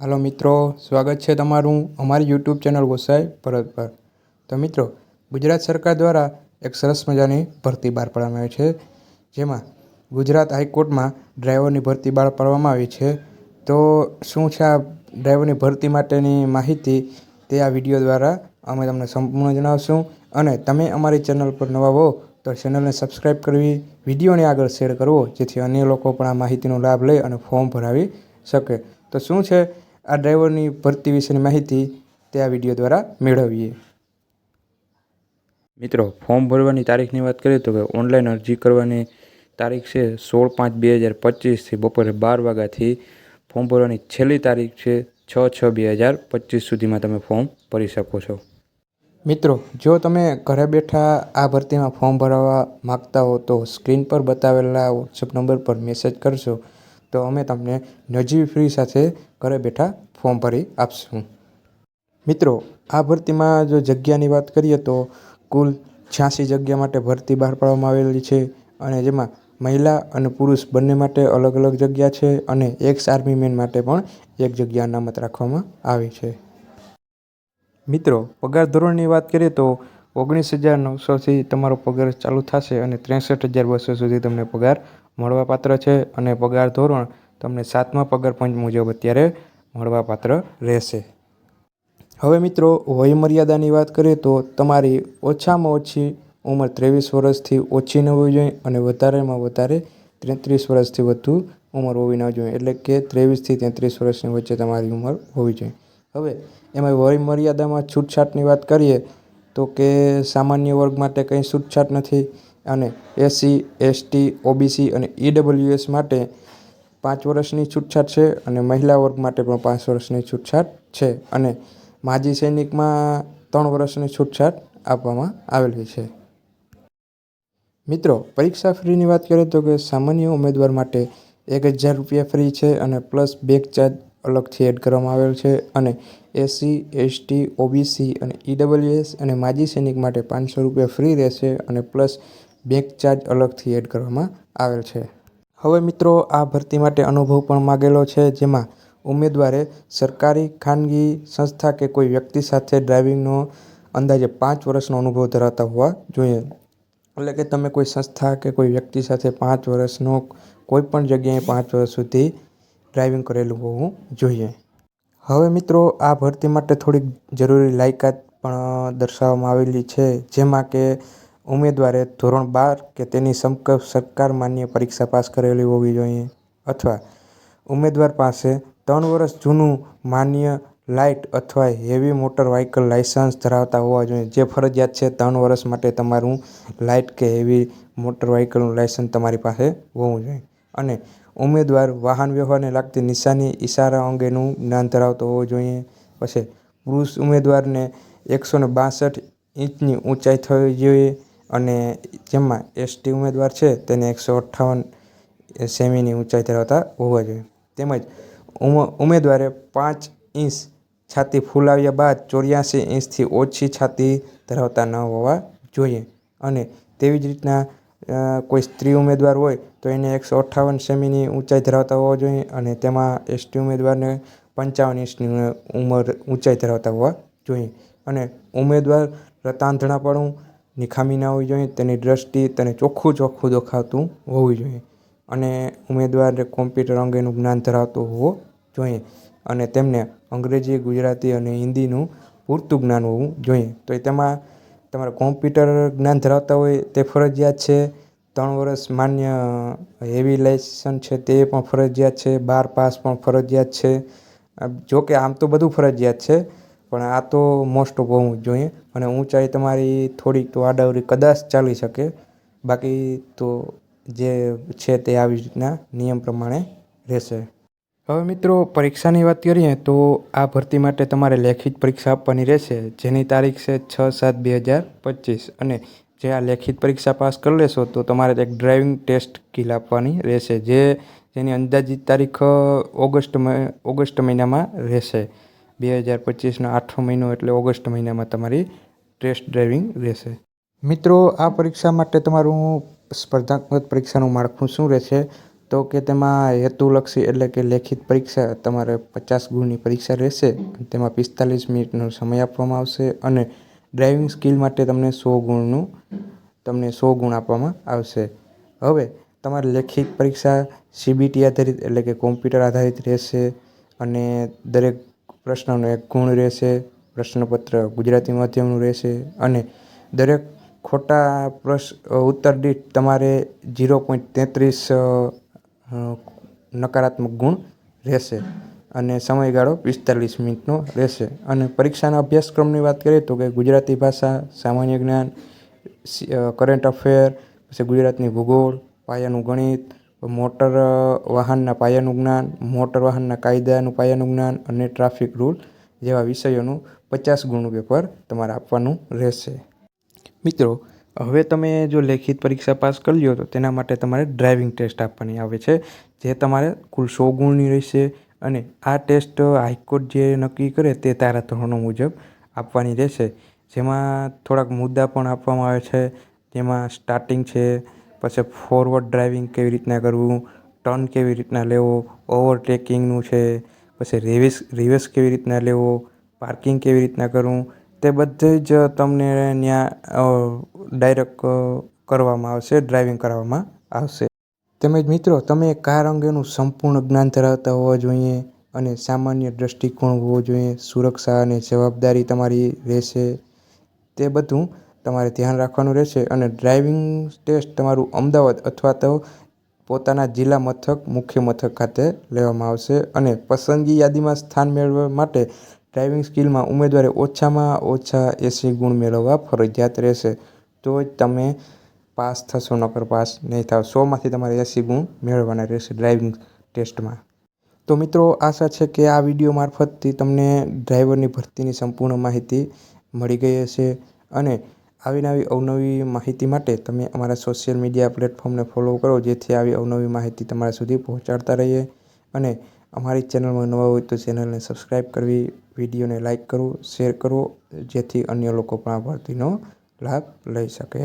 હાલો મિત્રો, સ્વાગત છે તમારું અમારી યુટ્યુબ ચેનલ ગોસાઈ ભરત પર. તો મિત્રો, ગુજરાત સરકાર દ્વારા એક સરસ મજાની ભરતી બહાર પાડવામાં આવી છે, જેમાં ગુજરાત હાઈકોર્ટમાં ડ્રાઈવરની ભરતી બહાર પાડવામાં આવી છે. તો શું છે આ ડ્રાઈવરની ભરતી માટેની માહિતી તે આ વીડિયો દ્વારા અમે તમને સંપૂર્ણ જણાવશું. અને તમે અમારી ચેનલ પર નવા હો, તો ચેનલને સબસ્ક્રાઈબ કરવી, વિડીયોને આગળ શેર કરવો, જેથી અન્ય લોકો પણ આ માહિતીનો લાભ લઈ અને ફોર્મ ભરાવી શકે. તો શું છે આ ડ્રાઈવરની ભરતી વિશેની માહિતી તે આ વીડિયો દ્વારા મેળવીએ. મિત્રો ફોર્મ ભરવાની તારીખની વાત કરીએ તો કે ઓનલાઈન અરજી કરવાની તારીખ છે સોળ પાંચ બે હજાર પચીસથી બપોરે બાર વાગ્યાથી ફોર્મ ભરવાની છેલ્લી તારીખ છે છ છ બે હજાર પચીસ સુધીમાં તમે ફોર્મ ભરી શકો છો. મિત્રો જો તમે ઘરે બેઠા આ ભરતીમાં ફોર્મ ભરાવવા માગતા હો તો સ્ક્રીન પર બતાવેલા વોટ્સઅપ નંબર પર મેસેજ કરશો. તો અમે તમને નજીવી ફ્રી સાથે ઘરે બેઠા ફોર્મ ભરી આપશું. મિત્રો, આ ભરતીમાં જો જગ્યાની વાત કરીએ તો કુલ છ્યાસી જગ્યા માટે ભરતી બહાર પાડવામાં આવેલી છે અને જેમાં મહિલા અને પુરુષ બંને માટે અલગ અલગ જગ્યા છે અને એક્સ આર્મી મેન માટે પણ એક જગ્યા અનામત રાખવામાં આવી છે. મિત્રો, પગાર ધોરણની વાત કરીએ તો ઓગણીસ હજાર નવસોથી તમારો પગાર ચાલુ થશે અને ત્રેસઠ હજાર બસો સુધી તમને પગાર મળવાપાત્ર છે અને પગાર ધોરણ તમને સાતમા પગાર પંચ મુજબ અત્યારે મળવાપાત્ર રહેશે. હવે મિત્રો, વયમર્યાદાની વાત કરીએ તો તમારી ઓછામાં ઓછી ઉંમર ત્રેવીસ વર્ષથી ઓછી ન હોવી જોઈએ અને વધારેમાં વધારે તેત્રીસ વર્ષથી વધુ ઉંમર હોવી ન જોઈએ. એટલે કે ત્રેવીસથી તેત્રીસ વર્ષની વચ્ચે તમારી ઉંમર હોવી જોઈએ. હવે એમાં વયમર્યાદામાં છૂટછાટની વાત કરીએ તો કે સામાન્ય વર્ગ માટે કંઈ છૂટછાટ નથી અને એસસી એસટી ઓબીસી અને ઈડબ્લ્યુએસ માટે પાંચ વર્ષની છૂટછાટ છે અને મહિલા વર્ગ માટે પણ પાંચ વર્ષની છૂટછાટ છે અને માજી સૈનિકમાં ત્રણ વર્ષની છૂટછાટ આપવામાં આવેલી છે. મિત્રો, પરીક્ષા ફ્રીની વાત કરીએ તો કે સામાન્ય ઉમેદવાર માટે એક હજાર રૂપિયા ફ્રી છે અને પ્લસ બેક ચાર્જ અલગથી એડ કરવામાં આવેલ છે અને એસસી એસટી ઓબીસી અને ઈડબ્લ્યુએસ અને માજી સૈનિક માટે પાંચસો રૂપિયા ફ્રી રહેશે અને પ્લસ બેંક ચાર્જ અલગથી એડ કરવામાં આવેલ છે. હવે મિત્રો, આ ભરતી માટે અનુભવ પણ માગેલો છે, જેમાં ઉમેદવારે સરકારી, ખાનગી સંસ્થા કે કોઈ વ્યક્તિ સાથે ડ્રાઇવિંગનો અંદાજે પાંચ વર્ષનો અનુભવ ધરાવતા હોવા જોઈએ. એટલે કે તમે કોઈ સંસ્થા કે કોઈ વ્યક્તિ સાથે પાંચ વર્ષનો કોઈ પણ જગ્યાએ પાંચ વર્ષ સુધી ડ્રાઇવિંગ કરેલું હોવું જોઈએ. હવે મિત્રો, આ ભરતી માટે થોડીક જરૂરી લાયકાત પણ દર્શાવવામાં આવેલી છે, જેમાં કે ઉમેદવારે ધોરણ બાર કે તેની સમકક્ષ સરકાર માન્ય પરીક્ષા પાસ કરેલી હોવી જોઈએ, અથવા ઉમેદવાર પાસે ત્રણ વર્ષ જૂનું માન્ય લાઇટ અથવા હેવી મોટર વ્હીકલ લાઇસન્સ ધરાવતા હોવા જોઈએ, જે ફરજિયાત છે ત્રણ વર્ષ માટે તમારું લાઇટ કે હેવી મોટર વ્હીકલનું લાઇસન્સ તમારી પાસે હોવું જોઈએ. અને ઉમેદવાર વાહન વ્યવહારને લાગતી નિશાની ઇશારા અંગેનું જ્ઞાન ધરાવતો હોવો જોઈએ. પછી પુરુષ ઉમેદવારને એકસો ને બાસઠ ઇંચની ઊંચાઈ થવી જોઈએ અને જેમાં એસટી ઉમેદવાર છે તેને એકસો અઠ્ઠાવન સેમીની ઊંચાઈ ધરાવતા હોવા જોઈએ. તેમજ ઉમેદવારે પાંચ ઇંચ છાતી ફૂલાવ્યા બાદ ચોર્યાસી ઇંચથી ઓછી છાતી ધરાવતા ન હોવા જોઈએ. અને તેવી જ રીતના કોઈ સ્ત્રી ઉમેદવાર હોય તો એને એકસો અઠ્ઠાવન સેમીની ઊંચાઈ ધરાવતા હોવા જોઈએ અને તેમાં એસટી ઉમેદવારને પંચાવન ઇંચની ઉંમર ઊંચાઈ ધરાવતા હોવા જોઈએ. અને ઉમેદવાર રતાંધણાપણું નિખામી ના હોવી જોઈએ, તેની દ્રષ્ટિ તેને ચોખ્ખું ચોખ્ખું દેખાતું હોવું જોઈએ અને ઉમેદવારને કોમ્પ્યુટર અંગેનું જ્ઞાન ધરાવતું હોવો જોઈએ અને તેમને અંગ્રેજી, ગુજરાતી અને હિન્દીનું પૂરતું જ્ઞાન હોવું જોઈએ. તો તેમાં તમારે કોમ્પ્યુટર જ્ઞાન ધરાવતા હોય તે ફરજિયાત છે. ત્રણ વર્ષ માન્ય હેવી લાઇસન્સ છે તે પણ ફરજિયાત છે. બાર પાસ પણ ફરજિયાત છે. જો કે આમ તો બધું ફરજિયાત છે, પણ આ તો મોસ્ટ ઓફ હોવું જોઈએ. અને ઊંચાઈ તમારી થોડીક તો આડાવડી કદાચ ચાલી શકે. બાકી તો જે છે તે આવી રીતના નિયમ પ્રમાણે રહેશે. હવે મિત્રો, પરીક્ષાની વાત કરીએ તો આ ભરતી માટે તમારે લેખિત પરીક્ષા આપવાની રહેશે, જેની તારીખ છે છ સાત બે હજાર પચીસ. અને જે આ લેખિત પરીક્ષા પાસ કરી લેશો તો તમારે એક ડ્રાઇવિંગ ટેસ્ટ કિલ આપવાની રહેશે, જે જેની અંદાજિત તારીખ ઓગસ્ટ ઓગસ્ટ મહિનામાં રહેશે. બે હજાર પચીસનો આઠમો મહિનો એટલે ઓગસ્ટ મહિનામાં તમારી ટેસ્ટ ડ્રાઇવિંગ રહેશે. મિત્રો, આ પરીક્ષા માટે તમારું સ્પર્ધાત્મક પરીક્ષાનું માળખું શું રહેશે? તો કે તેમાં હેતુલક્ષી એટલે કે લેખિત પરીક્ષા, તમારે પચાસ ગુણની પરીક્ષા રહેશે, તેમાં પિસ્તાલીસ મિનિટનો સમય આપવામાં આવશે અને ડ્રાઇવિંગ સ્કિલ માટે તમને સો ગુણનું, તમને સો ગુણ આપવામાં આવશે. હવે, તમારે લેખિત પરીક્ષા સીબીટી આધારિત એટલે કે કોમ્પ્યુટર આધારિત રહેશે અને દરેક પ્રશ્નનો એક ગુણ રહેશે, પ્રશ્નપત્ર ગુજરાતી માધ્યમનું રહેશે અને દરેક ખોટા પ્રશ્ન ઉત્તર દીઠ તમારે ઝીરો પોઈન્ટ તેત્રીસ નકારાત્મક ગુણ રહેશે અને સમયગાળો પિસ્તાલીસ મિનિટનો રહેશે. અને પરીક્ષાના અભ્યાસક્રમની વાત કરીએ તો કે ગુજરાતી ભાષા, સામાન્ય જ્ઞાન કરંટ અફેર પછી ગુજરાતની ભૂગોળ, પાયાનું ગણિત, મોટર વાહનના પાયાનું જ્ઞાન, મોટર વાહનના કાયદાનું પાયાનું જ્ઞાન અને ટ્રાફિક રૂલ જેવા વિષયોનું પચાસ ગુણનું પેપર તમારે આપવાનું રહેશે. મિત્રો હવે તમે જો લેખિત પરીક્ષા પાસ કરી લ્યો, તો તેના માટે તમારે ડ્રાઇવિંગ ટેસ્ટ આપવાની આવે છે, જે તમારે કુલ સો ગુણની રહેશે અને આ ટેસ્ટ હાઈકોર્ટ જે નક્કી કરે તે તારા ધોરણો મુજબ આપવાની રહેશે. જેમાં થોડાક મુદ્દા પણ આપવામાં આવે છે, જેમાં સ્ટાર્ટિંગ છે, પછી ફોરવર્ડ ડ્રાઇવિંગ કેવી રીતના કરવું ટર્ન કેવી રીતના લેવો ઓવરટેકિંગનું છે, પછી રિવિસ રિવર્સ કેવી રીતના લેવો પાર્કિંગ કેવી રીતના કરવું તે બધે જ તમને ત્યાં ડાયરેક્ટ કરવામાં આવશે ડ્રાઇવિંગ કરાવવામાં આવશે. તેમજ મિત્રો, તમે કાર અંગેનું સંપૂર્ણ જ્ઞાન ધરાવતા હોવા જોઈએ અને સામાન્ય દૃષ્ટિકોણ હોવો જોઈએ. સુરક્ષા અને જવાબદારી તમારી રહેશે. તે બધું તમારે ધ્યાન રાખવાનું રહેશે અને ડ્રાઇવિંગ ટેસ્ટ તમારું અમદાવાદ અથવા તો પોતાના જિલ્લા મથક, મુખ્ય મથક ખાતે લેવામાં આવશે અને પસંદગી યાદીમાં સ્થાન મેળવવા માટે ડ્રાઇવિંગ સ્કિલમાં ઉમેદવારે ઓછામાં ઓછા એંસી ગુણ મેળવવા ફરજિયાત રહેશે. તો જ તમે પાસ થશો, નકર પાસ નહીં થાવ. સોમાંથી તમારે એંસી ગુણ મેળવવાના રહેશે ડ્રાઇવિંગ ટેસ્ટમાં તો મિત્રો, આશા છે કે આ વીડિયો મારફતથી તમને ડ્રાઈવરની ભરતીની સંપૂર્ણ માહિતી મળી ગઈ હશે અને આવી નવી અવનવી માહિતી માટે તમે અમારા સોશિયલ મીડિયા પ્લેટફોર્મને ફોલો કરો, જેથી આવી અવનવી માહિતી તમારા સુધી પહોંચાડતા રહીએ અને અમારી ચેનલમાં નવા હોય તો ચેનલને સબસ્ક્રાઈબ કરવી, વિડીયોને લાઇક કરવો શેર કરવો, જેથી અન્ય લોકો પણ આ ભરતીનો લાભ લઈ શકે.